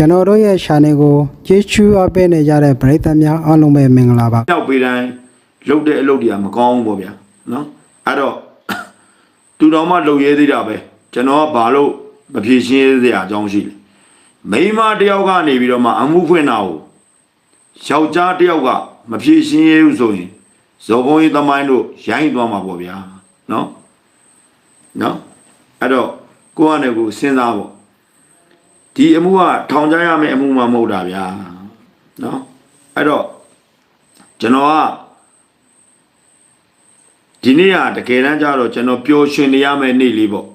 ကျွန်တော်တို့ရဲ့ channel ကိုကြည့်ချူအပ်ပေးနေကြတဲ့ပရိသတ်များအားလုံးပဲမင်္ဂလာပါနောက်ပေးတိုင်းလှုပ်တဲ့အလုပ်တွေကမကောင်းဘူးပေါ့ဗျာနော်အဲ့တော့သူတော်မှလှုပ်ရဲသေးတာပဲကျွန်တော်ကဘာလို့မဖြေရှင်းရစရာအကြောင်းရှိလဲမိန်းမတစ်ယောက်ကနေပြီးတော့မှအမှုဖွင့်တာကိုယောက်ျားတစ်ယောက်ကမဖြေရှင်းရဘူးဆိုရင်ဇော်ဘုံကြီးသမိုင်းတို့ရိုင်းသွားမှာပေါ့ဗျာနော်နော်အဲ့တော့ကိုယ့်အနေကိုစဉ်းစားပေါ့ ဒီအမှုကထောင်ကြရမယ့်အမှုမှမဟုတ်တာဗျာနော်အဲ့တော့ကျွန်တော်ကဒီနေ့ကတကယ်တမ်းကျတော့ကျွန်တော်ပျော်ရွှင်နေရမယ့်နေ့လေးပေါ့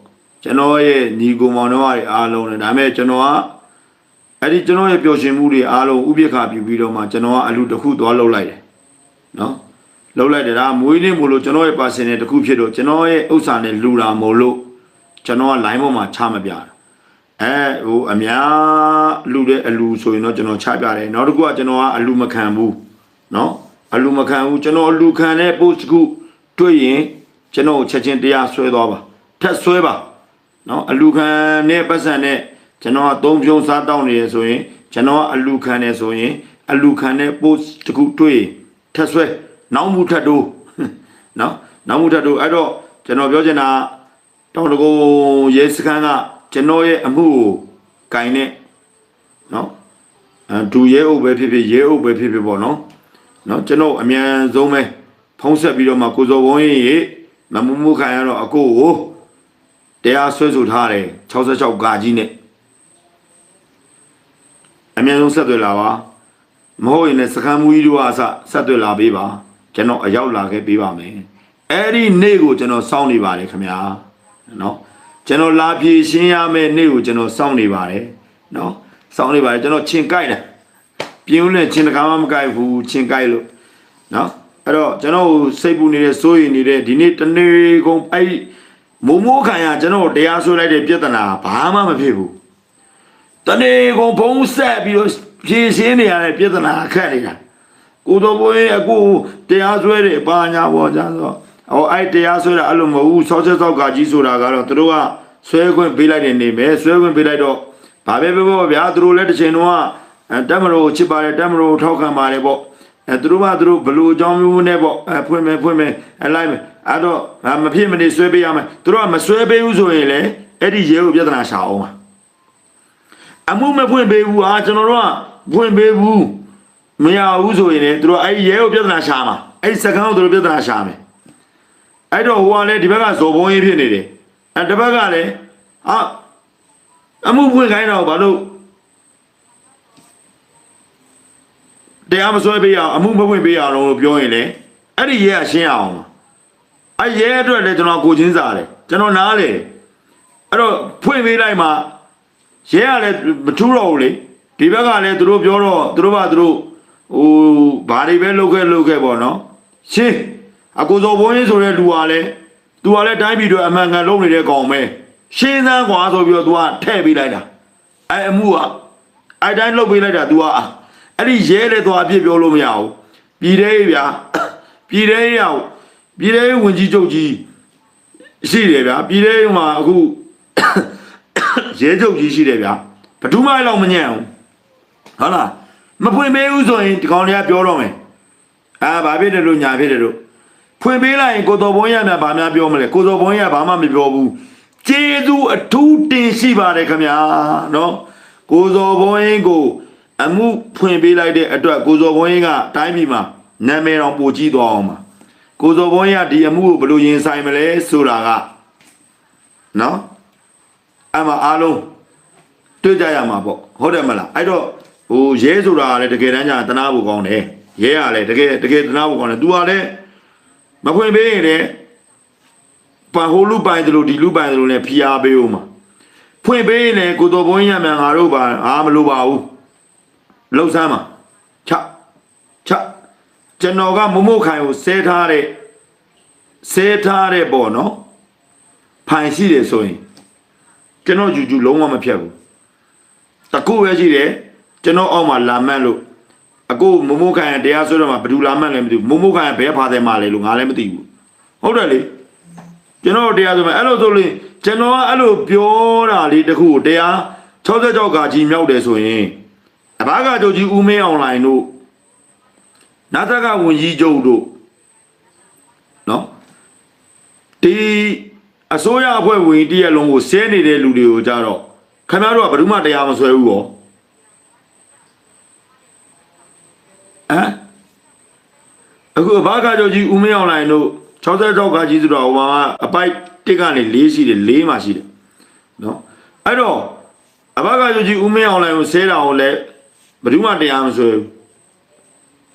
ကျွန်တော်ရဲ့ညီကိုမောင်နှမတွေအားလုံးနဲ့ဒါပေမဲ့ကျွန်တော်ကအဲ့ဒီကျွန်တော်ရဲ့ပျော်ရွှင်မှုတွေအားလုံးဥပိ္ပခပြုပြီးတော့မှကျွန်တော်ကအလူတစ်ခုသွားလှုပ်လိုက်တယ်နော်လှုပ်လိုက်တယ်ဒါမွေးနေ့မို့လို့ကျွန်တော်ရဲ့ပါစင်နဲ့တစ်ခုဖြစ်တော့ကျွန်တော်ရဲ့ဥစ္စာနဲ့လူတာမို့လို့ကျွန်တော်က line ပေါ်မှာချမပြတာ အဲဟိုအများလူတဲ့အလူဆိုရင်တော့ကျွန်တော်ချပြတယ်နောက်တစ်ခုကကျွန်တော်ကအလူမခံဘူးနော်အလူမခံဘူးကျွန်တော်အလူခံတဲ့ post တစ်ခုတွေ့ရင်ကျွန်တော်ကိုချက်ချင်းတရားဆွဲသွားပါထက်ဆွဲပါနော်အလူခံတဲ့ပတ်စံနဲ့ကျွန်တော်ကသုံးပြုံးစားတောင်းနေရဆိုရင်ကျွန်တော်ကအလူခံနေဆိုရင်အလူခံတဲ့ post တစ်ခုတွေ့ရင်ထက်ဆွဲနောက်မှုထက်တိုးနော်နောက်မှုထက်တိုးအဲ့တော့ကျွန်တော်ပြောချင်တာတောင်တကုံရဲစခန်းက ကျွန်တော်ရဲ့အမှုကိုဂိုင်နဲ့နော်ဒူရဲအုပ်ပဲဖြစ်ဖြစ်ရဲအုပ်ပဲဖြစ်ဖြစ်ပေါ့နော်နော်ကျွန်တော်အမြန်ဆုံးပဲဖုံးဆက်ပြီးတော့မှကိုစော်ဝင်းရေမမမှုခံရတော့အကိုကိုတရားဆွဲဆိုထားတယ်66ဂါကြီးနဲ့အမြန်ဆုံးဆက်သွယ်လာပါမဟုတ်ရင်လည်းစကံမူကြီးတို့ကအစဆက်သွယ်လာပေးပါကျွန်တော်အရောက်လာခဲ့ပေးပါမယ်အဲ့ဒီနေ့ကိုကျွန်တော်စောင့်နေပါတယ်ခင်ဗျာနော် ကျွန်တော်လာပြေရှင်းရမယ့်နေ့ကိုကျွန်တော်စောင့်နေပါတယ်နော်စောင့်နေပါတယ်ကျွန်တော်ခြင်ကြိုက်တာပြင်းလဲခြင်တကားမှမကြိုက်ဘူးခြင်ကြိုက်လို့နော်အဲ့တော့ကျွန်တော်စိတ်ပူနေတဲ့စိုးရိမ်နေတဲ့ဒီနေ့တနေ့ကုန်အဲ့မမိုးခံရကျွန်တော်တရားဆွဲလိုက်တဲ့ပြဿနာဘာမှမဖြစ်ဘူးတနေ့ကုန်ဘုံဆက်ပြီးတော့ဖြည့်ရှင်းနေရတဲ့ပြဿနာအခက်နေတာကိုတော်ဘုန်းကြီးအခုတရားဆွဲတယ်ဘာညာဘောကြဆိုတော့ ဟောအဲ့တရားဆွဲတာအဲ့လိုမဟုတ်ဘူးဆောချက်ဆောက်ကကြီးဆိုတာကတော့သူတို့ကဆွဲခွင့်ပေးလိုက်တဲ့နေမယ်ဆွဲခွင့်ပေးလိုက်တော့ဘာပဲပြောပြောဗျာသူတို့လည်းတစ်ချိန်တော့အဲတက်မလို့ချစ်ပါတယ်တက်မလို့ထောက်ခံပါတယ်ပေါ့အဲသူတို့ကသူတို့ဘလို့အကြောင်းမျိုးနဲ့ပေါ့အဲဖွင့်မယ်ဖွင့်မယ်အဲလိုက်မယ်အဲ့တော့မဖြစ်မနေဆွဲပေးရမယ်သူတို့ကမဆွဲပေးဘူးဆိုရင်လေအဲ့ဒီရဲကိုပြဿနာရှာအောင်ပါအမှုမဖွင့်ပေးဘူးဟာကျွန်တော်တို့ကဖွင့်ပေးဘူးမရဘူးဆိုရင်လေသူတို့အဲ့ဒီရဲကိုပြဿနာရှာမှာအဲ့ဒီစကန်းကိုသူတို့ပြဿနာရှာမယ် အဲ့တော့ဟိုကလည်းဒီဘက်ကဇော်ဘုံကြီးဖြစ်နေတယ်အဲတစ်ဘက်ကလည်းဟာအမှုဖွင့်ခိုင်းတော့ဘာလို့တရားမစွဲပေးရအောင်အမှုမပွင့်ပေးရအောင်လို့ပြောရင်လေအဲ့ဒီရဲကရှင်းအောင်အဲ့ရဲအတွက်လည်းကျွန်တော်ကိုချင်းစားတယ်ကျွန်တော်နားလေအဲ့တော့ဖွင့်ပေးလိုက်မှရဲကလည်းမထူးတော့ဘူးလေဒီဘက်ကလည်းသူတို့ပြောတော့သူတို့ကသူတို့ဟိုဘာတွေပဲလုပ်ခဲ့လုပ်ခဲ့ပေါ့နော်ရှင်း အကူစောဘုန်းကြီးဆိုတဲ့လူကလည်းသူကလည်းတိုင်းပြည်တွေအမှန်ကန်လုပ်နေတဲ့ကောင်ပဲရှင်းသန်းကွာဆိုပြီးတော့ तू ကထည့်ပေးလိုက်တာအဲ့အမှုကအဲ့တိုင်းလုပ်ပေးလိုက်တာ तू ကအဲ့ဒီရဲတဲ့သွားအပြစ်ပြောလို့မရဘူးပြည်သေးဗျာပြည်သေးရောက်ပြည်သေးဝင်ကြီးချုပ်ကြီးရှိတယ်ဗျာပြည်သေးမှာအခုရဲချုပ်ကြီးရှိတယ်ဗျာဘယ်သူမှအဲ့လောက်မညံ့ဘူးဟုတ်လားမဖွင့်ပေးဘူးဆိုရင်ဒီကောင်တွေကပြောတော့မယ်အာဘာဖြစ်တယ်လို့ညာဖြစ်တယ်လို့ ဖွင့်ပေးလိုက်ရင်ကိုတော်ဘုံရမြဘာများပြောမလဲကိုတော်ဘုံရဘာမှမပြောဘူးကျေးဇူးအထူးတင်ရှိပါတယ်ခင်ဗျာနော်ကိုတော်ဘုံရင်ကို အမှုဖွင့်ပေးလိုက်တဲ့အတွက်ကိုစော်ဘုန်းကြီးကတိုင်းပြည်မှာနာမည်တော်ပိုကြီးသွားအောင်ပါကိုစော်ဘုန်းကြီးကဒီအမှုကိုဘယ်လိုရင်ဆိုင်မလဲဆိုတာကနော်အမှအားလုံးတွေ့ကြရမှာပေါ့ဟုတ်တယ်မလားအဲ့တော့ဟိုရဲဆိုတာကလည်းတကယ်တမ်းကျတနာဖို့ကောင်းတယ်ရဲကလည်းတကယ်တကယ်တနာဖို့ကောင်းတယ် तू ကလည်း မဖွင့်ပေးရင်လည်းပန်ဟိုလူပိုင်တယ်လို့ဒီလူပိုင်တယ်လို့လည်းဖိအားပေးဦးမှာဖွင့်ပေးရင်လည်းကိုတော်ဘုန်းကြီးရမြန်ငါတို့ပါအားမလိုပါဘူးလှုပ်ဆမ်းမှာချချကျွန်တော်ကမမို့ခိုင်ကိုဆဲထားတဲ့ဆဲထားတဲ့ပေါ့နော်ဖိုင်ရှိတယ်ဆိုရင်ကျွန်တော်ယူယူလုံးဝမဖြတ်ဘူးတကူပဲရှိတယ်ကျွန်တော်အောက်မှာလာမတ်လို့ အခုမမိုးခိုင်ကတရားစွဲတော့မှဘယ်သူလာမတ်လဲမသိဘူးမမိုးခိုင်ကဘယ်ဖာတယ်မှလဲလို့ငါလည်းမသိဘူးဟုတ်တယ်လေကျွန်တော်တရားစွဲမှာအဲ့လိုဆိုလို့ကျွန်တော်ကအဲ့လိုပြောတာလေးတခုကိုတရား66ကကြီးမြောက်တယ်ဆိုရင်အဘာကကြိုကြီးဦးမင်းအွန်လိုင်းတို့နာသကဝန်ကြီးချုပ်တို့နော်ဒီအစိုးရအဖွဲ့ဝင်တရက်လုံးကိုဆဲနေတဲ့လူတွေကိုကြတော့ခင်ဗျားတို့ကဘယ်သူမှတရားမဆွဲဘူးရော ဟမ်အခုအဘာကကြိုကြီးဦးမင်းအွန်လိုင်းတို့66ကကြီးဆိုတော့ဟိုမှာအပိုက်တစ်ကနေ4ရှိတယ်4မှာရှိတယ်နော်အဲ့တော့အဘကကြကြီးဦးမင်းအောင်လိုင်ကိုဆဲတာကိုလည်းဘယ်သူမှတရားမဆွဲဘူး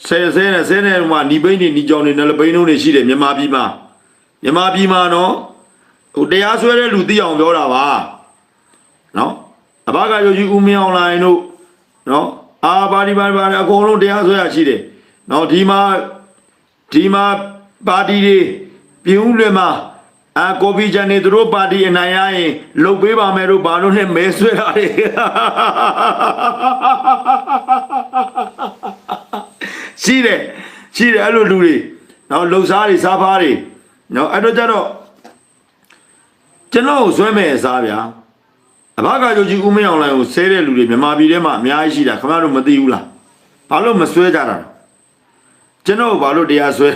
ဆဲဆဲနဲ့ဆဲနဲ့ဟိုမှာညီပိန်းနေညီကြောင်နေနဲ့လပိန်းလုံးတွေရှိတယ်မြန်မာပြည်မှာမြန်မာပြည်မှာနော်ဟိုတရားဆွဲတဲ့လူသိအောင်ပြောတာပါနော်အဘကကြကြီးဦးမင်းအောင်လိုင်တို့နော် အာပါဒီပါဒီပါဒီအကုန်လုံးတရားဆွဲရရှိတယ်နော်ဒီမှာဒီမှာပါတီတွေပြည်ဦးလွင်မှာအာကော်ပီချန်နေသူတို့ပါတီအနိုင်ရရင်လုတ်ပေးပါမယ်တို့ဘာလို့နဲ့မဲဆွဲတာတွေရှိတယ်ရှိတယ်အဲ့လိုလူတွေနော်လှုပ်ရှားတွေစားဖားတွေနော်အဲ့တော့ကြတော့ကျွန်တော်ကိုဆွဲမဲ့အစားဗျာ အဘကကြိုကြီးဦးမင်းအောင်လိုင်ကိုဆဲတဲ့လူတွေမြန်မာပြည်ထဲမှာအများကြီးရှိတာခင်ဗျားတို့မသိဘူးလားဘာလို့မဆွဲကြတာလဲကျွန်တော်ကိုဘာလို့တရားဆွဲ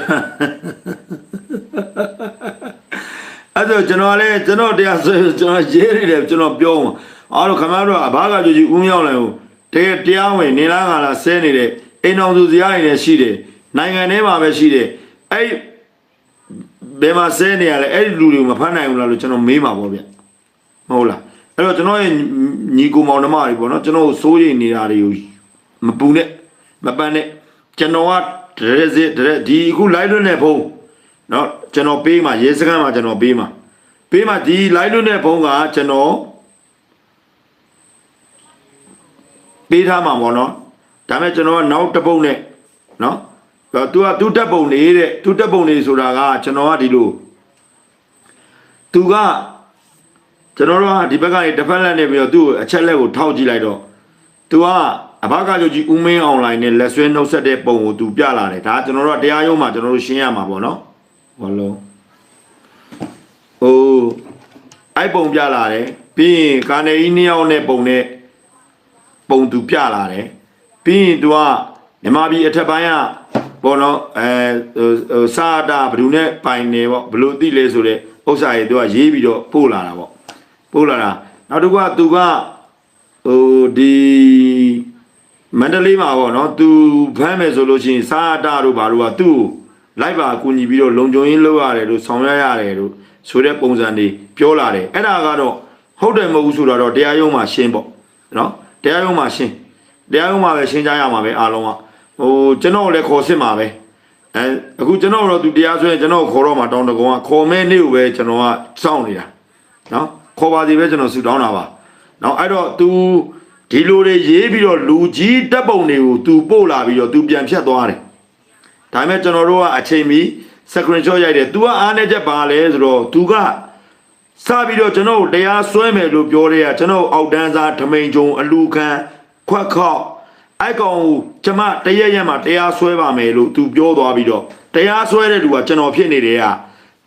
အဲ့တော့ကျွန်တော်လည်းကျွန်တော်တရားဆွဲကျွန်တော်ရေးနေတယ်ကျွန်တော်ပြောမှာအားလို့ခင်ဗျားတို့ကအဘကကြိုကြီးဦးမင်းအောင်လိုင်ကိုတကယ်တရားဝင်နေလားငါလားဆဲနေတယ်အိမ်အောင်သူစရာတွေလည်းရှိတယ်နိုင်ငံထဲမှာပဲရှိတယ်အဲ့ဘယ်မှာဆဲနေရလဲအဲ့ဒီလူတွေကိုမဖမ်းနိုင်ဘူးလားလို့ကျွန်တော်မေးမှာပေါ့ဗျမဟုတ်လား အဲ့တော့ကျွန်တော်ရဲ့ညီကိုမောင်နှမတွေပေါ့နော်ကျွန်တော်ကိုစိုးရိမ်နေတာတွေကိုမပူနဲ့မပန်းနဲ့ကျွန်တော်ကဒရက်စစ်ဒရက်ဒီအခု live လွတ်နေဖုန်းနော်ကျွန်တော်ပေးမှာရေစကန်မှာကျွန်တော်ပေးမှာပေးမှာဒီ live လွတ်နေဖုန်းကကျွန်တော်ပေးထားမှာပေါ့နော်ဒါပေမဲ့ကျွန်တော်ကနောက်တစ်ပုတ်နဲ့နော်တော့ तू ကသူတက်ပုံနေတဲ့သူတက်ပုံနေဆိုတာကကျွန်တော်ကဒီလို तू က ကျွန်တော်တို့ကဒီဘက်ကနေတစ်ဖက်လက်နေပြီးတော့သူ့ကိုအချက်လက်ကိုထောက်ကြည့်လိုက်တော့သူကအဘကကျုပ်ကြီးဦးမင်းအွန်လိုင်းနဲ့လက်ဆွဲနှုတ်ဆက်တဲ့ပုံကိုသူပြလာတယ်ဒါကျွန်တော်တို့ကတရားရုံးမှာကျွန်တော်တို့ရှင်းရမှာပေါ့နော်ဟောလုံးဟိုအဲ့ပုံပြလာတယ်ပြီးရင်ကာနေကြီးနှစ်ယောက်နဲ့ပုံနဲ့ပုံသူပြလာတယ်ပြီးရင်သူကမြမပြည်အထက်ပိုင်းကပေါ့နော်အဲစာတာဘယ်သူနဲ့ပိုင်နေပေါ့ဘယ်လိုသိလဲဆိုတော့ဥစ္စာတွေသူကရေးပြီးတော့ပို့လာတာပေါ့ ပို့လာတာနောက်တစ်ခုက तू ကဟိုဒီမန္တလေးမှာပေါ့နော် तू ဖမ်းမယ်ဆိုလို့ရှိရင်စာတာတို့ဘာတို့ကသူ့ကိုလိုက်ပါအကူညီပြီးတော့လုံခြုံရေးလုပ်ရတယ်လို့ဆောင်ရွက်ရတယ်လို့ဆိုတဲ့ပုံစံတွေပြောလာတယ်အဲ့ဒါကတော့ဟုတ်တယ်မဟုတ်ဘူးဆိုတော့တရားရုံးမှာရှင်းပေါ့နော်တရားရုံးမှာရှင်းတရားရုံးမှာပဲရှင်းကြရမှာပဲအားလုံးကဟိုကျွန်တော်လည်းခေါ်စစ်မှာပဲအဲအခုကျွန်တော်တော့သူတရားဆွဲကျွန်တော်ခေါ်တော့မှာတောင်းတကောင်ကခေါ်မဲနေ့ကိုပဲကျွန်တော်ကစောင့်နေတာနော် ခေါ်ပါစီပဲကျွန်တော်ဆူတောင်းတာပါနော်အဲ့တော့ तू ဒီလိုတွေရေးပြီးတော့လူကြီးတက်ပုံတွေကို तू ပို့လာပြီးတော့ तू ပြန်ဖြတ်သွားတယ် ဒါပေမဲ့ကျွန်တော်တို့ကအချိန်မီ screenshot ရိုက်တယ်။ तू ကအားနေချက်ပါလဲဆိုတော့ तू ကစပြီးတော့ကျွန်တော်တို့တရားစွဲမယ်လို့ပြောတဲ့ကကျွန်တော်အောက်တန်းစားဓမိန်ကြုံအလူခံခွက်ခောက်အိုက်ကောင်ကိုကျမတရက်ရက်မှာတရားစွဲပါမယ်လို့ तू ပြောသွားပြီးတော့တရားစွဲတဲ့လူကကျွန်တော်ဖြစ်နေတယ်က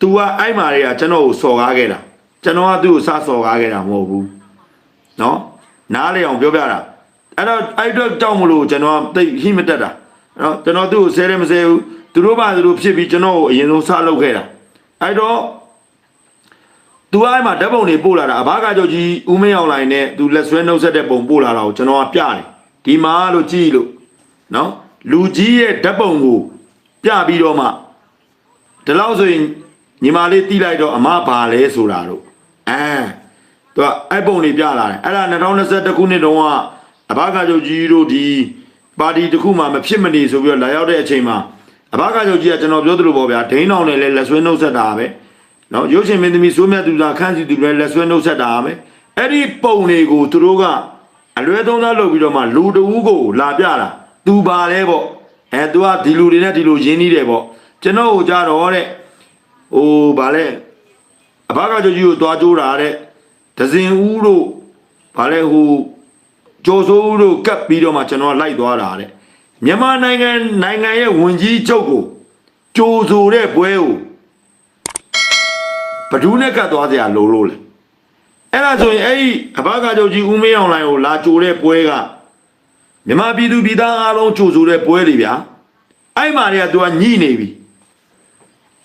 तू ကအဲ့မှာတွေကကျွန်တော်ကိုစော်ကားခဲ့တာ ကျွန်တော်ကသူ့ကိုစစော်ကားခဲ့တာမဟုတ်ဘူးနော်နားလေအောင်ပြောပြတာအဲ့တော့အဲ့တော့ကြောက်မလို့ကျွန်တော်ကတိတ်ဟိမတက်တာနော်ကျွန်တော်သူ့ကိုဆဲတယ်မဆဲဘူးသူတို့ဘာသူတို့ဖြစ်ပြီးကျွန်တော်ကိုအရင်ဆုံးစလုပ်ခဲ့တာအဲ့တော့သူအဲ့မှာဓာတ်ပုံတွေပို့လာတာအဘကကြောင့်ကြီးဦးမင်းအောင်လိုင်းနဲ့သူလက်ဆွဲနှုတ်ဆက်တဲ့ပုံပို့လာတာကိုကျွန်တော်ကပြတယ်ဒီမှာလို့ကြည့်လို့နော်လူကြီးရဲ့ဓာတ်ပုံကိုပြပြီးတော့မှဒီလောက်ဆိုရင်ညီမလေးတီးလိုက်တော့အမဘာလဲဆိုတာတို့ အဲသူကအဲ့ပုံလေးပြလာတယ်အဲ့ဒါ2021ခုနှစ်တုန်းကအဘကချုပ်ကြီးတို့ဒီပါတီတစ်ခုမှမဖြစ်မနေဆိုပြီးတော့လာရောက်တဲ့အချိန်မှာအဘကချုပ်ကြီးကကျွန်တော်ပြောသလိုပေါ့ဗျာဒိန်းအောင်နဲ့လည်းလက်ဆွဲနှုတ်ဆက်တာပဲနော်ရုပ်ရှင်မင်းသမီးစိုးမြတ်သူသာခန့်စီသူလည်းလက်ဆွဲနှုတ်ဆက်တာပဲအဲ့ဒီပုံတွေကိုသူတို့ကအလွဲသုံးစားလုပ်ပြီးတော့မှလူတဦးကိုလာပြတာသူပါလဲပေါ့အဲသူကဒီလူတွေနဲ့ဒီလူရင်းနှီးတယ်ပေါ့ကျွန်တော်ဟိုကြတော့တဲ့ဟိုဗာလဲ ဘကချုပ်ကြီးကိုတွားကြိုးတာတဲ့ဒဇင်ဦးတို့ဗာလဲဟိုကျော်စိုးဦးတို့ကပ်ပြီးတော့မှကျွန်တော်ကလိုက်သွားတာတဲ့မြန်မာနိုင်ငံနိုင်ငံရဲ့ဝန်ကြီးချုပ်ကိုကြိုဆိုတဲ့ပွဲကိုဘဒူးနဲ့ကတ်သွားကြရလို့လို့လေအဲ့ဒါဆိုရင်အဲ့ဒီအဘကချုပ်ကြီးဦးမင်းအောင်လိုင်ကိုလာကြိုတဲ့ပွဲကမြန်မာပြည်သူပြည်သားအားလုံးကြိုဆိုတဲ့ပွဲတွေဗျာအဲ့မှာတွေက तू ကညှိနေပြီ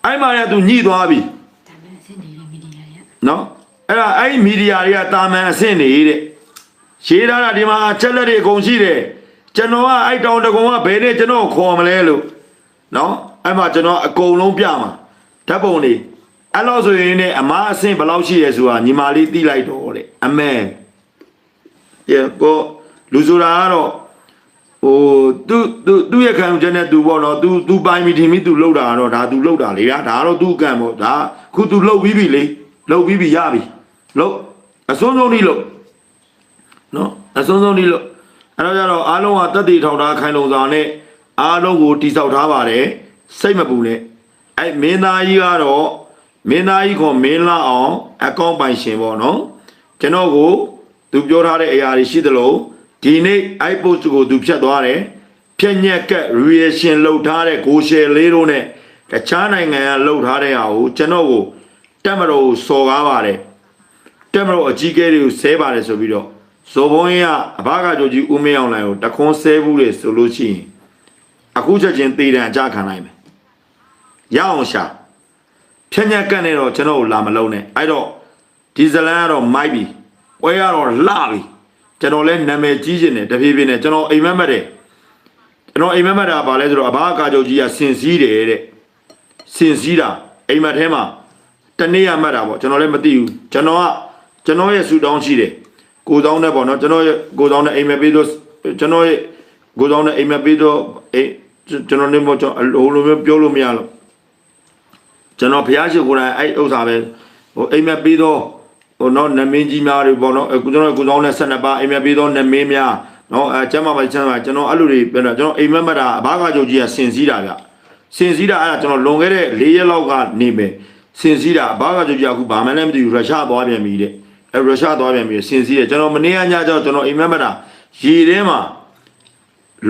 အဲ့မှာတွေက तू ညှိသွားပြီ ဒါမဲ့အစ်နေတဲ့မီဒီယာရ နော်အဲ့ဒါအဲ့ဒီမီဒီယာတွေကတာမန်အဆင့်နေတဲ့ရေးထားတာဒီမှာချက်လက်တွေအကုန်ရှိတယ်ကျွန်တော်ကအဲ့တောင်တကုံကဘယ်နဲ့ကျွန်တော်ခေါ်မလဲလို့နော်အဲ့မှာကျွန်တော်အကုန်လုံးပြမှာဓာတ်ပုံတွေအဲ့လို့ဆိုရင်ねအမားအဆင့်ဘယ်လောက်ရှိရဲဆိုတာညီမလေးသိလိုက်တော့တဲ့အမဲရေကိုလူဆိုတာကတော့ဟိုသူသူသူ့ရဲ့ခံယူချက်နဲ့သူပေါ့နော် तू तू ပိုင်ပြီထင်ပြီ तू လောက်တာကတော့ဒါ तू လောက်တာလေဒါဒါကတော့သူ့ကံပေါ့ဒါခု तू လောက်ပြီးပြီလေ လောက်ပြီးပြီရပြီလောက်အစွန်းဆုံးဒီလောက်နော်အစွန်းဆုံးဒီလောက်အဲ့တော့ကျတော့အားလုံးကတက်တည်ထောင်ထားခိုင်လုံစွာနဲ့အားလုံးကိုတိဆောက်ထားပါတယ်စိတ်မပူနဲ့အဲ့မင်းသားကြီးကတော့မင်းသားကြီးခေါ်မင်းလာအောင်အကောင့်ပိုင်ရှင်ပေါ့နော်ကျွန်တော်ကိုသူပြောထားတဲ့အရာတွေရှိသလိုဒီနေ့ iPost ကိုသူဖြတ်သွားတယ်ဖြက်ညက်ကက် reaction လုပ်ထားတဲ့ကိုရှယ်လေးတို့နဲ့တခြားနိုင်ငံကလုပ်ထားတဲ့ဟာကိုကျွန်တော်ကို တက်မတော်ကိုစော်ကားပါတယ်တက်မလို့အကြီးကဲတွေကိုဆဲပါတယ်ဆိုပြီးတော့ဇော်ဘုန်းကြီးကအဘကကြိုကြီးဦးမင်းအောင်လိုင်ကိုတခွန်းဆဲဘူးလေဆိုလို့ရှိရင်အခုချက်ချင်းသေတံအကြခံနိုင်မယ်ရအောင်ရှာဖြက်ညက်ကန့်နေတော့ကျွန်တော်ကိုလာမလုံးနဲ့အဲ့တော့ဒီဇလန်ကတော့မိုက်ပြီဝဲကတော့လှပြီကျွန်တော်လဲနာမည်ကြီးခြင်းနဲ့တဖြည်းဖြည်းနဲ့ကျွန်တော်အိမ်မက်မက်တယ်ကျွန်တော်အိမ်မက်မက်တာပါလဲဆိုတော့အဘကကြိုကြီးကစင်စည်းတယ်တဲ့စင်စည်းတာအိမ်မက်ထဲမှာ တနေ့ရမှတ်တာပေါ့ကျွန်တော်လည်းမသိဘူးကျွန်တော်ကကျွန်တော်ရဲ့ဆူတောင်းရှိတယ်ကိုတောင်းနဲ့ပေါ့နော်ကျွန်တော်ရဲ့ကိုတောင်းနဲ့အိမ်မက်ပေးတော့ကျွန်တော်ရဲ့ကိုတောင်းနဲ့အိမ်မက်ပေးတော့အေးကျွန်တော်နေမကျွန်တော်ဟိုလိုမျိုးပြောလို့မရလို့ကျွန်တော်ဖျားရှိကိုယ်တိုင်အဲ့ဥစ္စာပဲဟိုအိမ်မက်ပေးတော့ဟိုနော်နမင်းကြီးများတွေပေါ့နော်အခုကျွန်တော်ကိုတောင်းနဲ့12ပါအိမ်မက်ပေးတော့နမင်းများနော်အဲကျမ်းမာပါကျမ်းမာကျွန်တော်အဲ့လိုတွေပြောတာကျွန်တော်အိမ်မက်မတ်တာအဘာကကြိုကြီးကစင်စည်းတာဗျစင်စည်းတာအဲ့ဒါကျွန်တော်လွန်ခဲ့တဲ့၄ရက်လောက်ကနေမယ် စင်စည်းတာဘာကကြိုကြီးအခုဘာမှလည်းမသိဘူးရုရှားသွားပြန်ပြီတဲ့အဲရုရှားသွားပြန်ပြီစင်စည်းတယ်ကျွန်တော်မနေ့ကညကျတော့ကျွန်တော်အိမ်မက်မတ်တာရေထဲမှာ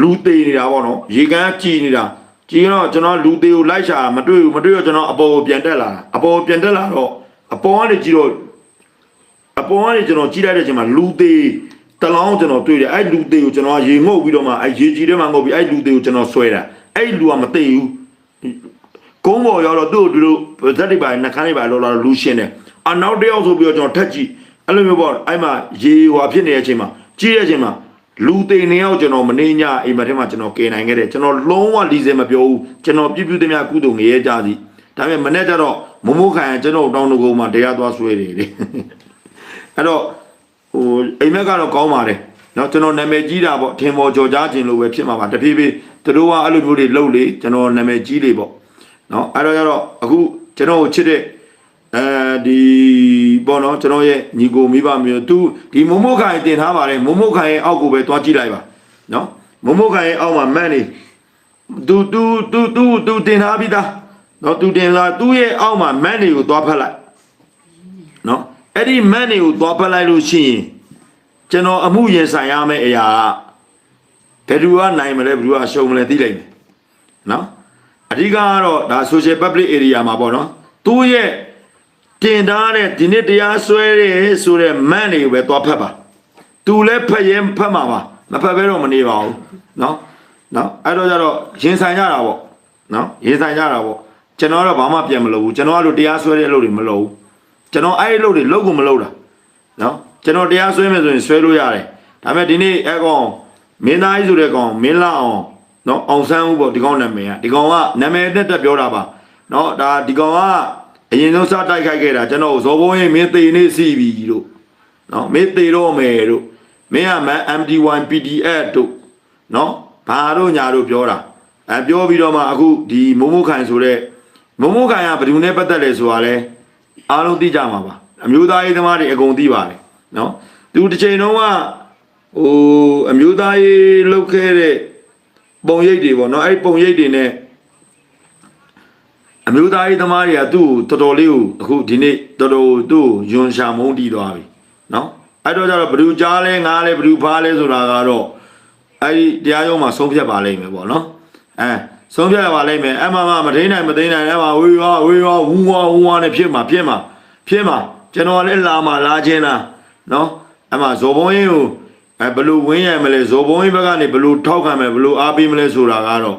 လူသေးနေတာပေါ့နော်ရေကန်းကြည်နေတာကြည်တော့ကျွန်တော်လူသေးကိုလိုက်ရှာမတွေ့ဘူးမတွေ့တော့ကျွန်တော်အပေါ်ကိုပြန်တက်လာတာအပေါ်ကိုပြန်တက်လာတော့အပေါ်ကနေကြည့်တော့အပေါ်ကနေကျွန်တော်ကြည့်လိုက်တဲ့အချိန်မှာလူသေးတလောင်းကျွန်တော်တွေ့တယ်အဲ့လူသေးကိုကျွန်တော်ကရေငုပ်ပြီးတော့မှအဲ့ရေကြီးထဲမှာငုပ်ပြီးအဲ့လူသေးကိုကျွန်တော်ဆွဲတာအဲ့လူကမသိဘူး ကုန်းပေါ်ရောက်တော့သူ့တို့ဇက်တွေပါနှခမ်းတွေပါလောလာလူရှင်းတယ်အနောက်တယောက်ဆိုပြီးတော့ကျွန်တော်ထက်ကြည့်အဲ့လိုမျိုးပေါ့အဲ့မှာရေဟွာဖြစ်နေတဲ့အချိန်မှာကြည့်တဲ့အချိန်မှာလူသိနေအောင်ကျွန်တော်မနေညအိမ်မထဲမှာကျွန်တော်ကယ်နိုင်ခဲ့တယ်ကျွန်တော်လုံးဝလီစင်မပြောဘူးကျွန်တော်ပြပြသမျှကုသိုလ်ငရဲကြသည်ဒါပေမဲ့မနေ့ကျတော့မမိုးခံကျွန်တော်တောင်းတကုန်းမှာတရားသွားဆွဲတယ်လေအဲ့တော့ဟိုအိမ်မက်ကတော့ကောင်းပါတယ်နော်ကျွန်တော်နာမည်ကြီးတာပေါ့ထင်ပေါ်ကြော်ကြားခြင်းလို့ပဲဖြစ်မှာပါတဖြည်းဖြည်းသူတို့ကအဲ့လိုမျိုးတွေလှုပ်လေကျွန်တော်နာမည်ကြီးလေပေါ့ เนาะအဲ့တော့ကျတော့အခုကျွန်တော်ကိုချစ်တဲ့အဲဒီပေါ့နော်ကျွန်တော်ရဲ့ညီကိုမိဘမျိုးသူဒီမမိုးခိုင်တင်ထားပါတယ်မမိုးခိုင်ရဲ့အောက်ကိုပဲတွားကြည့်လိုက်ပါเนาะမမိုးခိုင်ရဲ့အောက်မှာမန့်နေသူသူသူသူသူတင်ထားပြီးသားเนาะသူတင်လာသူ့ရဲ့အောက်မှာမန့်တွေကိုတွားဖက်လိုက် နော်အဲ့ဒီမန်တွေကိုသွားဖက်လိုက်လို့ရှိရင်ကျွန်တော်အမှုရင်ဆိုင်ရမယ့်အရာကဘယ်သူကနိုင်မလဲဘယ်သူကရှုံးမလဲသိလိုက်မယ်နော် အဓိကကတော့ဒါ social public area မှာပေါ့နော်သူ့ရဲ့တင်ထားတဲ့ဒီနေ့တရားစွဲတဲ့ဆိုတဲ့မန်တွေကိုပဲသွားဖက်ပါသူလည်းဖက်ရင်ဖက်မှာပါမဖက်ဘဲတော့မနေပါဘူးနော်နော်အဲ့တော့ကျတော့ရင်ဆိုင်ကြတာပေါ့နော်ရင်ဆိုင်ကြတာပေါ့ကျွန်တော်ကတော့ဘာမှပြန်မလုပ်ဘူးကျွန်တော်ကတော့တရားစွဲတဲ့အလုပ်တွေမလုပ်ဘူးကျွန်တော်အဲ့ဒီလုပ်တွေလုပ်ကိုမလုပ်တာနော်ကျွန်တော်တရားဆွဲမယ်ဆိုရင်ဆွဲလို့ရတယ်ဒါပေမဲ့ဒီနေ့အဲ့ကောင်မင်းသားကြီးဆိုတဲ့ကောင်မင်းလာအောင် နော်အောင်ဆန်းဦးပေါ့ဒီကောင်နာမည်ကဒီကောင်ကနာမည်တက်တက်ပြောတာပါနော်ဒါဒီကောင်ကအရင်ဆုံးစတိုက်ခိုက်ခဲ့တာကျွန်တော်ဇော်ဘုံရင်မင်းသေးနေစီပြီတို့နော်မင်းသေးတော့မယ်တို့မင်းကမ MD1 PDF တို့နော်ဘာတို့ညာတို့ပြောတာအဲပြောပြီးတော့မှအခုဒီမိုးမိုးခိုင်ဆိုတဲ့မိုးမိုးခိုင်ကဘယ်သူနဲ့ပတ်သက်လဲဆိုတာလဲအားလုံးသိကြမှာပါအမျိုးသားရေးသမားတွေအကုန်သိပါတယ်နော်သူတစ်ချိန်လုံးကဟိုအမျိုးသားရေးလုပ်ခဲ့တဲ့ ပုံရိပ်တွေပေါ့နော်အဲ့ဒီပုံရိပ်တွေနဲ့အမျိုးသားရေးသမားတွေကသူ့ကိုတော်တော်လေးကိုအခုဒီနေ့တော်တော်သူ့ကိုယွန်ရှာမုန်းတီးသွားပြီနော်အဲ့တော့ကျတော့ဘယ်သူကြားလဲငားလဲဘယ်သူဖားလဲဆိုတာကတော့အဲ့ဒီတရားရုံးမှာဆုံးဖြတ်ပါလိမ့်မယ်ပေါ့နော်အဲဆုံးဖြတ်ပါလိမ့်မယ်အမှန်မှမထိန်နိုင်မသိနိုင်လည်းမှာဝေးရွာဝေးရွာဝူဝါဝူဝါနဲ့ဖြစ်မှာဖြစ်မှာဖြစ်မှာကျွန်တော်လည်းလာမှလာချင်းလားနော်အဲ့မှာဇော်ဘုံရင်ကို အဲဘလို့ဝင်းရမလဲဇော်ဘုံရင်ဘက်ကနေဘလို့ထောက်ခံမယ်ဘလို့အားပေးမလဲဆိုတာကတော့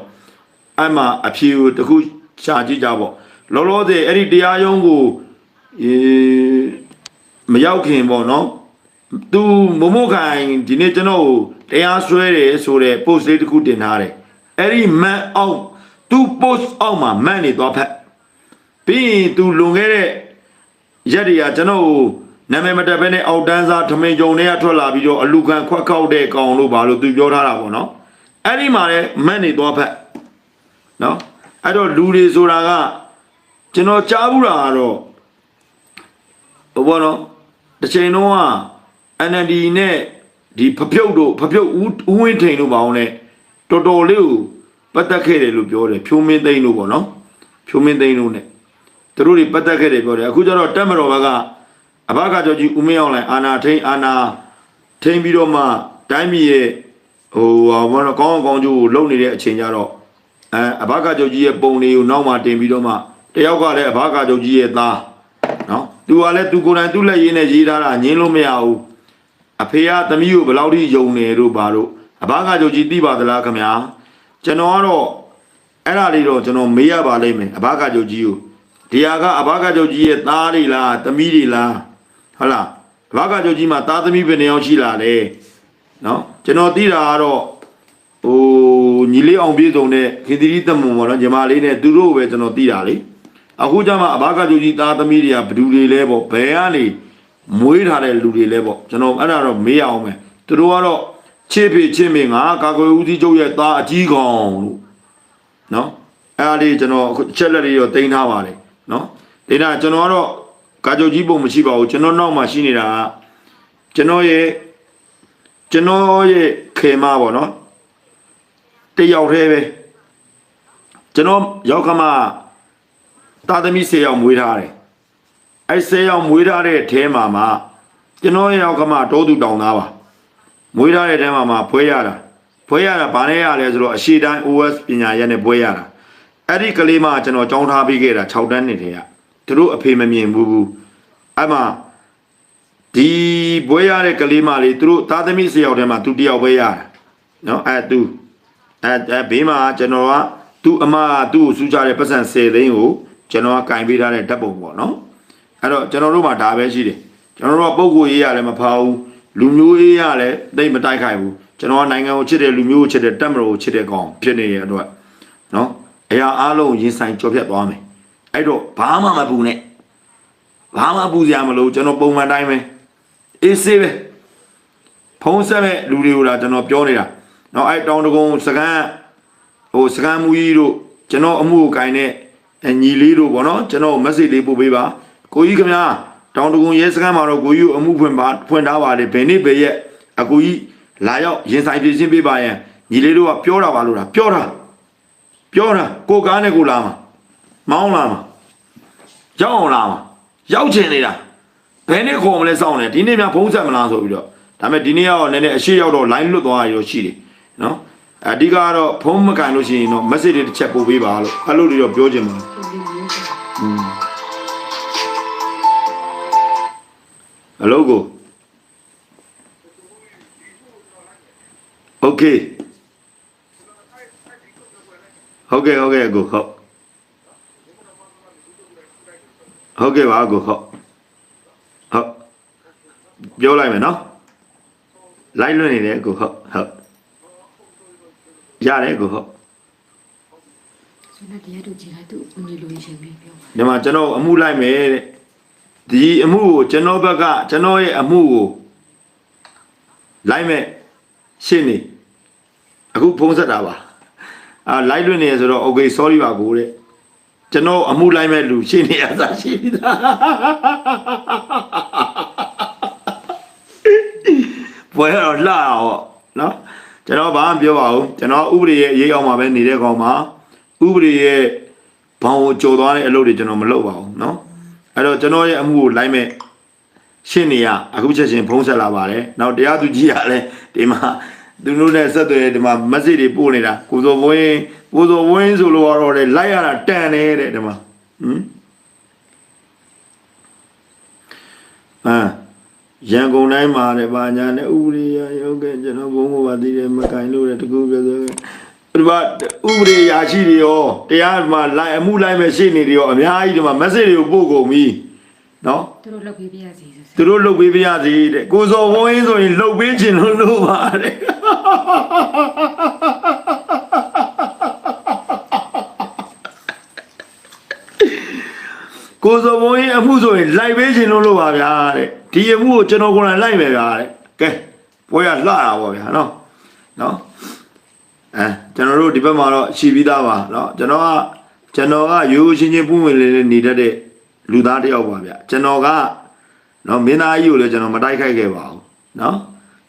အဲ့မှာအဖြေကိုတစ်ခုရှာကြည့်ကြပေါ့လောလောဆယ်အဲ့ဒီတရားရုံးကိုအေးမရောက်ခင်ပေါ့နော်သူမမို့ခိုင်ဒီနေ့ကျွန်တော်ကိုတရားစွဲတယ်ဆိုတဲ့ post လေးတစ်ခုတင်ထားတယ်အဲ့ဒီမန်အောက်သူ post အောက်မှာမန်နေသွားဖက်ပြီးရင်သူလွန်ခဲ့တဲ့ရက်တွေကကျွန်တော်ကို နာမည်မတက်ဘဲနဲ့အောက်တန်းစားထမင်ကြုံတွေကထွက်လာပြီးတော့အလူခံခွက်ခောက်တဲ့ကောင်လို့ပါလို့သူပြောထားတာပေါ့နော်အဲ့ဒီမှာလည်းမန်နေသွားဖက်နော်အဲ့တော့လူတွေဆိုတာကကျွန်တော်ကြားဘူးတာကတော့ဟိုဘောနော်တစ်ချိန်လုံးက NLD နဲ့ဒီဖပြုတ်တို့ဖပြုတ်ဦးဦးဝင်းထိန်တို့ပါအောင်နဲ့တော်တော်လေးကိုပတ်သက်ခဲ့တယ်လို့ပြောတယ်ဖြိုးမင်းသိန်းတို့ပေါ့နော်ဖြိုးမင်းသိန်းတို့ ਨੇ သူတို့တွေပတ်သက်ခဲ့တယ်ပြောတယ်အခုကျတော့တက်မတော်ဘက်က အဘကကြောကြီးဦးမင်းအောင်လိုင်အာနာထိန်အာနာထိန်ပြီးတော့မှတိုင်းပြည်ရဲ့ဟိုဘောနော်ကောင်းအောင်ကောင်းကျိုးကိုလုပ်နေတဲ့အချိန်ကျတော့အဲအဘကကြောကြီးရဲ့ပုံလေးကိုနောက်မှတင်ပြီးတော့မှတယောက်ကလည်းအဘကကြောကြီးရဲ့သားနော်သူကလည်းသူကိုယ်တိုင်သူ့လက်ရင်းနဲ့ရေးထားတာငင်းလို့မရဘူးအဖေကသမီးကိုဘယ်လောက်ထိယုံနေတို့ပါတို့အဘကကြုတ်ကြီးသိပါသလားခင်ဗျာကျွန်တော်ကတော့အဲ့ဒါလေးတော့ကျွန်တော်မေးရပါလိမ့်မယ်အဘကကြုတ်ကြီးကိုဒီဟာကအဘကကြုတ်ကြီးရဲ့သားတွေလားသမီးတွေလား ဟုတ်လားအဘကကြုတ်ကြီးမှာသားသမီးဘယ်နှယောက်ရှိလာလဲနော်ကျွန်တော်သိတာကတော့ဟိုညီလေးအောင်ပြေဆုံးတဲ့ခေတီရီတမွန်ပေါ့နော်ညီမလေးနဲ့သူတို့ပဲကျွန်တော်သိတာလေအခုကျမှအဘကကြုတ်ကြီးသားသမီးတွေကဘယ်သူတွေလဲပေါ့ဘယ်ကနေမွေးထားတဲ့လူတွေလဲပေါ့ကျွန်တော်အဲ့ဒါတော့မေးရအောင်မယ်သူတို့ကတော့ချစ်ဖေချစ်မေငါကာကွယ်ဦးစီးချုပ်ရဲ့သားအကြီးကောင်လို့နော်အဲ့ဒါလေးကျွန်တော်အခုချက်လက်လေးတော့တင်ထားပါလေနော်တင်တာကျွန်တော်ကတော့ ကာချုပ်ကြီးပုံမရှိပါဘူးကျွန်တော်နောက်မှာရှိနေတာကကျွန်တော်ရဲ့ကျွန်တော်ရဲ့ခေမပေါ့နော်တယောက်တည်းပဲကျွန်တော်ရောက်ခမသားသမီး၁၀ယောက်မွေးထားတယ်အဲ့ဆဲရောက်မွေးထားတဲ့အဲမှာမှာကျွန်တော်ရောက်ကမှတောသူတောင်သားပါမွေးထားတဲ့အဲမှာမှာဖွဲရတာဖွဲရတာဘာနဲ့ရလဲဆိုတော့အရှိတိုင်း OS ပညာရက်နဲ့ဖွဲရတာအဲ့ဒီကလေးမကျွန်တော်ကြောင်းထားပေးခဲ့တာ6တန်းနေတည်းက သူတို့အဖေမမြင်ဘူးဘူးအဲ့မှာဒီဘွဲရတဲ့ကလေးမလေးသူတို့သားသမီး၁၀ယောက်ထဲမှာသူတယောက်ပဲရတာနော်အဲ့သူအဲ့အဲ့ဘေးမှာကျွန်တော်ကသူ့အမကသူ့ကိုစူးကြတဲ့ပတ်စံ10သိန်းကိုကျွန်တော်ကကင်ပေးထားတဲ့ဓာတ်ပုံပေါ့နော်အဲ့တော့ကျွန်တော်တို့မှာဒါပဲရှိတယ်ကျွန်တော်တို့ကပုံကိုရေးရလည်းမဖောက်ဘူးလူမျိုးရေးရလည်းတိတ်မတိုက်ခိုက်ဘူးကျွန်တော်ကနိုင်ငံကိုချစ်တယ်လူမျိုးကိုချစ်တယ်တက်မတော်ကိုချစ်တဲ့ကောင်ဖြစ်နေတဲ့အတွက်နော်အရာအားလုံးရင်ဆိုင်ကြော်ဖြတ်သွားမယ် အဲ့တော့ဘာမှမပူနဲ့ဘာမှပူစရာမလိုကျွန်တော်ပုံမှန်တိုင်းပဲအေးဆေးပဲဖုံးဆက်မဲ့လူတွေကိုလာကျွန်တော်ပြောနေတာနော်အဲ့တောင်တကုံစကန်းဟိုစကန်းမူကြီးတို့ကျွန်တော်အမှုကိုကင်တဲ့ညီလေးတို့ပေါ့နော်ကျွန်တော် message လေးပို့ပေးပါကိုကြီးခင်ဗျာတောင်တကုံရဲစခန်းမှာတော့ကိုကြီးကိုအမှုဖွင့်ပါဖွင့်ထားပါလေဘယ်နေ့ဘယ်ရက်အကိုကြီးလာရောက်ရင်ဆိုင်ပြင်ရှင်းပေးပါရင်ညီလေးတို့ကပြောတာပါလို့လားပြောတာပြောတာကိုကားနဲ့ကိုလာမှာ မောင်းလာမှာရောက်အောင်လာမှာရောက်ချင်နေတာဘယ်နဲ့ခေါ်မလဲစောင့်နေဒီနေ့များဖုံးဆက်မလားဆိုပြီးတော့ဒါပေမဲ့ဒီနေ့ကတော့နည်းနည်းအရှိရောက်တော့ line လွတ်သွားရရောရှိတယ်နော်အဓိကကတော့ဖုံးမကန်လို့ရှိရင်တော့ message တွေတစ်ချက်ပို့ပေးပါလို့အဲ့လိုတွေတော့ပြောချင်ပါတယ်အလုပ်ကို Okay ဟုတ်ကဲ့ဟုတ်ကဲ့ကိုဟုတ် ဟုတ်ကဲ့ပါကိုဟုတ်ဟုတ်ပြောလိုက်မယ်နော်လိုက်လွှင့်နေတယ်ကိုဟုတ်ဟုတ်ရတယ်ကိုဟုတ်ဆိုတော့တရားတို့ကြီးကသူ့ဦးညီလိုရှင်လေးပြောပါဒီမှာကျွန်တော်အမှုလိုက်မယ်တဲ့ဒီအမှုကိုကျွန်တော်ဘက်ကကျွန်တော်ရဲ့အမှုကိုလိုက်မယ်ရှင်းနေအခုဖုံးဆက်တာပါအာလိုက်လွင့်နေရဆိုတော့ okay sorry ပါကိုတဲ့ ကျွန်တော်အမှုလိုက်မဲ့လူရှိနေရတာရှိတာဘွယ်တော့လှတော့နော်ကျွန်တော်ဘာမှပြောပါဘူးကျွန်တော်ဥပဒေရဲ့အရေးအောင်မှာပဲနေတဲ့ကောင်မှာဥပဒေရဲ့ဘောင်ကိုကြော်သွားတဲ့အလုပ်တွေကျွန်တော်မလုပ်ပါဘူးနော်အဲ့တော့ကျွန်တော်ရဲ့အမှုကိုလိုက်မဲ့ရှင်းနေရအခုချက်ချင်းဖုံးဆက်လာပါတယ်နောက်တရားသူကြီးကလည်းဒီမှာ သူတို့နဲ့ဆက်သွယ်ဒီမှာ message တွေပို့နေတာကိုစောဝင်းကိုစောဝင်းဆိုလို့ကတော့လေလိုက်ရတာတန်နေတဲ့ဒီမှာဟမ်ဟမ်ရန်ကုန်တိုင်းမှာလည်းပါညာနဲ့ဥပဒေရရုပ်ကဲကျွန်တော်ဘုံဘုံပါသိတယ်မကင်လို့လည်းတကူပြောဆိုခဲ့ဒီမှာဥပဒေရာရှိတွေရောတရားမှာလိုက်အမှုလိုက်မဲ့ရှေ့နေတွေရောအများကြီးဒီမှာ message တွေကိုပို့ကုန်ပြီနော် သူတို့လောက်ပေးပြရစီဆို သူတို့လှုပ်ပေးပြရစီတဲ့ကိုစောဝင်းဆိုရင်လှုပ်ပေးခြင်းလို့လို့ပါတဲ့ ကိုစောဝင်းအမှုဆိုရင်လိုက်ပေးခြင်းလို့လို့ပါဗျာတဲ့ဒီအမှုကိုကျွန်တော်ကိုယ်တိုင်လိုက်မယ်ဗျာတဲ့ကဲပွဲရလှတာပေါ့ဗျာနော်နော်အဲကျွန်တော်တို့ဒီဘက်မှာတော့ရှိပြီးသားပါเนาะကျွန်တော်ကကျွန်တော်ကရိုးရိုးချင်းချင်းပုံဝင်လေးလေးနေတတ်တဲ့ လူသားတစ်ယောက်ပါဗျာကျွန်တော်ကနော်မင်းသားကြီးကိုလည်းကျွန်တော်မတိုက်ခိုက်ခဲ့ပါဘူးနော်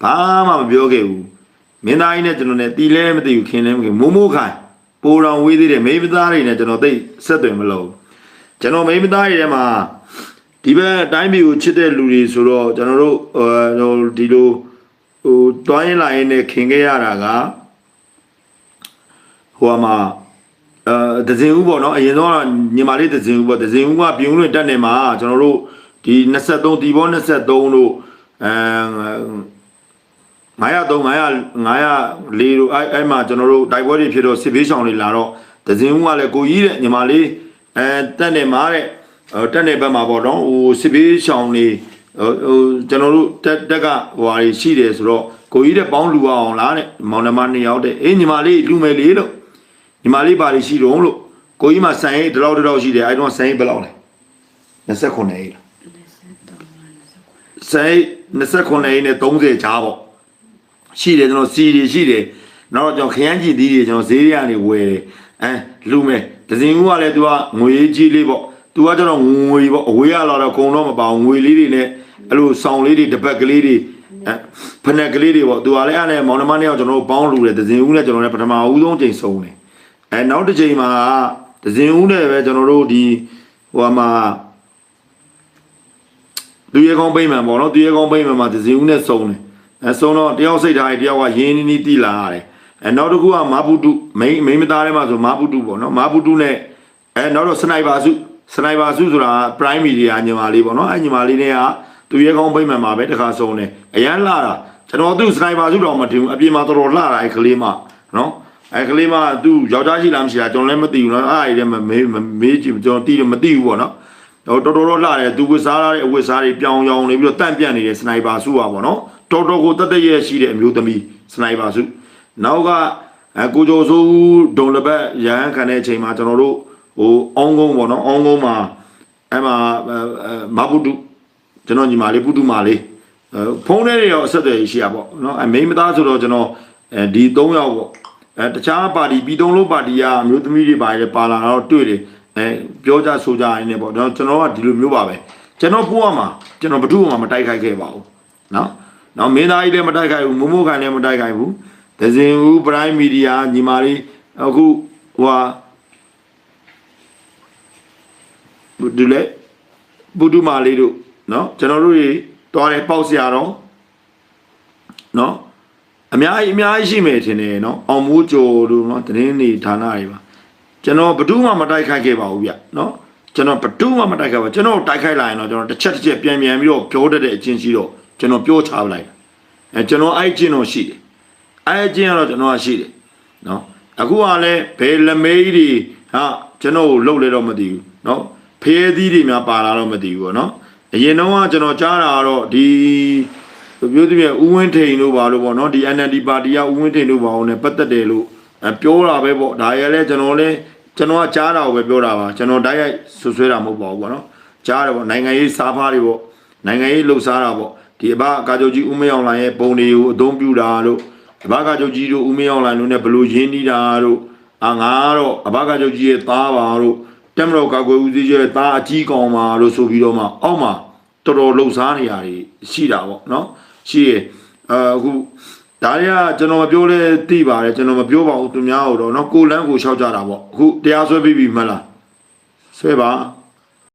ဘာမှမပြောခဲ့ဘူးမင်းသားကြီးနဲ့ကျွန်တော်နဲ့တီလဲမသိဘူးခင်လဲမခင်မိုးမိုးခိုင်ပိုတော်ဝေးသေးတယ်မိန်းမသားတွေနဲ့ကျွန်တော်သိဆက်သွယ်မလို့ကျွန်တော်မိန်းမသားတွေထဲမှာဒီဘက်အတိုင်းပြည်ကိုချစ်တဲ့လူတွေဆိုတော့ကျွန်တော်တို့ဟိုဒီလိုဟိုတွိုင်းလာရင်နဲ့ခင်ခဲ့ရတာကဟိုမှာ အဲဒဇင်ဦးပေါ့နော်အရင်တော့ညီမလေးဒဇင်ဦးပေါ့ဒဇင်ဦးကပြုံးလွင်တက်နေမှာကျွန်တော်တို့ဒီ23ဒီဘော23တို့အဲ903 900 904တို့အဲအဲ့မှာကျွန်တော်တို့တိုက်ပွဲတွေဖြစ်တော့စစ်ဘေးရှောင်တွေလာတော့ဒဇင်ဦးကလည်းကိုကြီးတဲ့ညီမလေးအဲတက်နေမှာတဲ့တက်နေဘက်မှာပေါ့နော်ဟိုစစ်ဘေးရှောင်တွေဟိုဟိုကျွန်တော်တို့တက်တက်ကဟိုဟာတွေရှိတယ်ဆိုတော့ကိုကြီးတဲ့ပေါင်းလူအောင်လားတဲ့မောင်နှမနှစ်ယောက်တဲ့အေးညီမလေးလူမယ်လေးလို့ ညီမလေးပါလိရှိတော့လို့ကိုကြီးမဆန်ရေးဒီလောက်ဒီလောက်ရှိတယ်အဲ့တော့ဆန်ရေးဘယ်လောက်လဲ29ရေးလားဆန်ရေး29ရေးနဲ့30ချားပေါ့ရှိတယ်ကျွန်တော်စီတွေရှိတယ်နောက်တော့ကျွန်တော်ခရမ်းကြည့်သီးတွေကျွန်တော်ဈေးတွေကနေဝယ်တယ်အဲလူမယ်ဒဇင်ဦးကလည်း तू ကငွေကြီးလေးပေါ့ तू ကကျွန်တော်ငွေပေါ့အဝေးရလာတော့ကုံတော့မပါဘူးငွေလေးတွေနဲ့အဲ့လိုဆောင်းလေးတွေတပတ်ကလေးတွေအဲဖနက်ကလေးတွေပေါ့ तू ကလည်းအဲ့နဲ့မောင်နှမနှစ်ယောက်ကျွန်တော်တို့ပေါင်းလူတယ်ဒဇင်ဦးနဲ့ကျွန်တော်လည်းပထမဦးဆုံးချိန်ဆုံးတယ် အဲနောက်တစ်ချိန်မှာဒဇင်ဦးနဲ့ပဲကျွန်တော်တို့ဒီဟိုမှာသူရဲကောင်းပိမ့်မှန်ပေါ့နော်သူရဲကောင်းပိမ့်မှန်မှာဒဇင်ဦးနဲ့စုံတယ်အဲစုံတော့တယောက်စိတ်ထားရင်တယောက်ကရင်းနှီးနှီးတိလာရတယ်အဲနောက်တစ်ခုကမာပုတုမိန်မိန်မသားထဲမှာဆိုမာပုတုပေါ့နော်မာပုတုနဲ့အဲနောက်တော့စနိုက်ပါစုစနိုက်ပါစုဆိုတာ prime media ညီမလေးပေါ့နော်အဲညီမလေးတွေကသူရဲကောင်းပိမ့်မှန်မှာပဲတခါစုံတယ်အရန်လာတာကျွန်တော်သူစနိုက်ပါစုတော့မတင်ဘူးအပြင်မှာတော်တော်လာတာအဲကလေးမနော် အဲကလေးမသူယောက်ျားရှိလားမရှိလားကျွန်တော်လည်းမသိဘူးနော်အဲ့ဒီတည်းမမေးမမေးကြည့်ကျွန်တော်တီးတယ်မသိဘူးပေါ့နော်ဟိုတော်တော်တော့လှတယ်သူဝစ်စားရတဲ့အဝစ်စားတွေပြောင်းရောင်နေပြီးတော့တန့်ပြန့်နေတဲ့စနိုက်ပါစုပါပေါ့နော်တော်တော်ကိုတက်တက်ရဲ့ရှိတဲ့အမျိုးသမီးစနိုက်ပါစုနောက်ကအဲကိုကျော်စိုးဒုံလဘက်ရဟန်းခံတဲ့အချိန်မှာကျွန်တော်တို့ဟိုအောင်းကုန်းပေါ့နော်အောင်းကုန်းမှာအဲ့မှာမဘုဒ္ဓကျွန်တော်ညီမလေးပုတုမာလေးဖုန်းထဲတွေရောအဆက်အသွယ်ရှိရပေါ့နော်အမိမသားဆိုတော့ကျွန်တော်အဲဒီ၃ယောက်ပေါ့ အဲတခြားပါတီပြည်တုံးလုံးပါတီကအမျိုးသမီးတွေပါလေပါလာတော့တွေ့တယ်အဲပြောကြဆိုကြရင်းနဲ့ပေါ့တော့ကျွန်တော်ကဒီလိုမျိုးပါပဲကျွန်တော်ကိုကမှကျွန်တော်ဘဒုမှမတိုက်ခိုက်ခဲ့ပါဘူးနော်နော်မင်းသားကြီးလည်းမတိုက်ခိုက်ဘူးမမိုးခိုင်လည်းမတိုက်ခိုက်ဘူးဒဇင်ဦးပရိုင်းမီဒီယာညီမလေးအခုဟိုဟာဒီလေဘုဒ္ဓမာလေးတို့နော်ကျွန်တော်တို့တွေတွားတယ်ပေါက်စရာတော့နော် အများကြီးအများကြီးရှိမယ်ထင်တယ်နော်အောင်မိုးကျော်တို့နော်တင်းနေဌာနတွေပါကျွန်တော်ဘယ်သူမှမတိုက်ခိုက်ခဲ့ပါဘူးဗျနော်ကျွန်တော်ဘယ်သူမှမတိုက်ခိုက်ပါကျွန်တော်တိုက်ခိုက်လာရင်တော့ကျွန်တော်တစ်ချက်တစ်ချက်ပြန်ပြန်ပြီးတော့ပြောတတ်တဲ့အချင်းရှိတော့ကျွန်တော်ပြောချပလိုက်အဲကျွန်တော်အဲ့ချင်းတော့ရှိတယ်အဲ့ချင်းကတော့ကျွန်တော်ကရှိတယ်နော်အခုကလည်းဘယ်လမေးတွေဟာကျွန်တော်ကိုလှုပ်လဲတော့မသိဘူးနော်ဖေးသီးတွေများပါလာတော့မသိဘူးပေါ့နော်အရင်တော့ကကျွန်တော်ကြားတာကတော့ဒီ ပြောသူပြဥဝင်းထိန်တို့ပါလို့ပေါ့နော်ဒီ NLD ပါတီကဥဝင်းထိန်တို့ပါအောင် ਨੇ ပတ်သက်တယ်လို့အဲပြောတာပဲပေါ့ဒါရလည်းကျွန်တော်လည်းကျွန်တော်ကကြားတာကိုပဲပြောတာပါကျွန်တော်တိုက်ရိုက်ဆွဆွဲတာမဟုတ်ပါဘူးပေါ့နော်ကြားတယ်ပေါ့နိုင်ငံရေးစားဖားတွေပေါ့နိုင်ငံရေးလှုပ်ရှားတာပေါ့ဒီအဘကာချုပ်ကြီးဦးမင်းအောင်လိုင်ရဲ့ပုံတွေကိုအသုံးပြုတာလို့အဘကာချုပ်ကြီးတို့ဦးမင်းအောင်လိုင်တို့ ਨੇ ဘလို့ရင်းနှီးတာတို့အာငါကတော့အဘကာချုပ်ကြီးရဲ့သားပါတို့တက်မတော်ကာကွယ်ဦးစီးရဲ့သားအကြီးကောင်ပါလို့ဆိုပြီးတော့မှအောက်မှာတော်တော်လှုပ်ရှားနေရတယ်ရှိတာပေါ့နော် ရှိရအခုဒါတွေကကျွန်တော်မပြောလဲသိပါတယ်ကျွန်တော်မပြောပါဘူးသူများတို့တော့เนาะကိုလန်းကိုလျှောက်ကြတာပေါ့အခုတရားစွဲပြီးပြီမဟုတ်လားဆွဲပါ